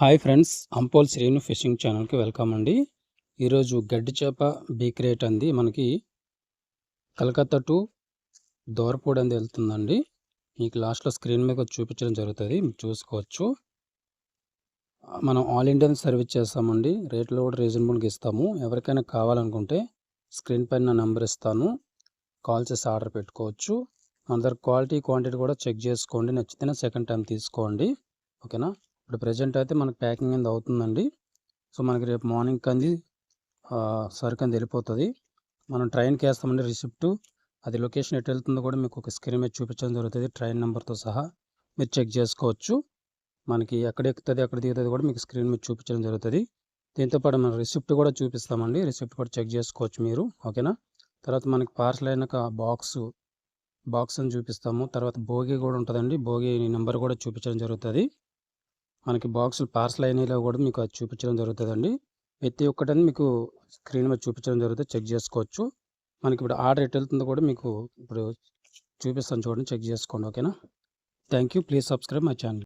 Hi friends అంపోల్ Srinu fishing ఛానల్కి welcome అండి. ఈరోజు గడ్డి చేప బీక్ రేట్ అంది. మనకి కలకత్తా టు దోరపూడి అంది వెళ్తుందండి. మీకు లాస్ట్లో స్క్రీన్ మీద చూపించడం జరుగుతుంది. చూసుకోవచ్చు. మనం ఆల్ ఇండియన్ సర్వీస్ చేస్తామండి. రేట్లు కూడా రీజనబుల్గా ఇస్తాము. ఎవరికైనా కావాలనుకుంటే స్క్రీన్ పైన నా నెంబర్ ఇస్తాను. కాల్ చేసి ఆర్డర్ పెట్టుకోవచ్చు. మన దగ్గర క్వాలిటీ క్వాంటిటీ కూడా చెక్ చేసుకోండి. నచ్చితేనే సెకండ్ టైం తీసుకోండి. ఓకేనా ఇప్పుడు ప్రజెంట్ అయితే మనకి ప్యాకింగ్ అనేది అవుతుందండి. సో మనకి రేపు మార్నింగ్ కంది సరుకు అంది వెళ్ళిపోతుంది. మనం ట్రైన్కి వేస్తామండి రిసిప్ట్. అది లొకేషన్ ఎటు వెళ్తుందో కూడా మీకు ఒక స్క్రీన్ మీద చూపించడం జరుగుతుంది. ట్రైన్ నెంబర్తో సహా మీరు చెక్ చేసుకోవచ్చు. మనకి ఎక్కడ ఎక్కుతుంది ఎక్కడ దిగుతుంది కూడా మీకు స్క్రీన్ మీద చూపించడం జరుగుతుంది. దీంతోపాటు మనం రిసిప్ట్ కూడా చూపిస్తామండి. రిసిప్ట్ కూడా చెక్ చేసుకోవచ్చు మీరు. ఓకేనా? తర్వాత మనకి పార్సల్ అయినాక బాక్స్ బాక్స్ అని చూపిస్తాము. తర్వాత భోగి కూడా ఉంటుందండి. భోగి నెంబర్ కూడా చూపించడం జరుగుతుంది. మనకి బాక్సులు పార్సల్ అయినాయిలో కూడా మీకు అది చూపించడం జరుగుతుందండి. ప్రతి ఒక్కటని మీకు స్క్రీన్ మీద చూపించడం జరుగుతుంది చెక్ చేసుకోవచ్చు. మనకి ఇప్పుడు ఆర్డర్ ఎట్ వెళ్తుందో కూడా మీకు ఇప్పుడు చూపిస్తాను చూడండి చెక్ చేసుకోండి ఓకేనా? Thank you please subscribe my channel.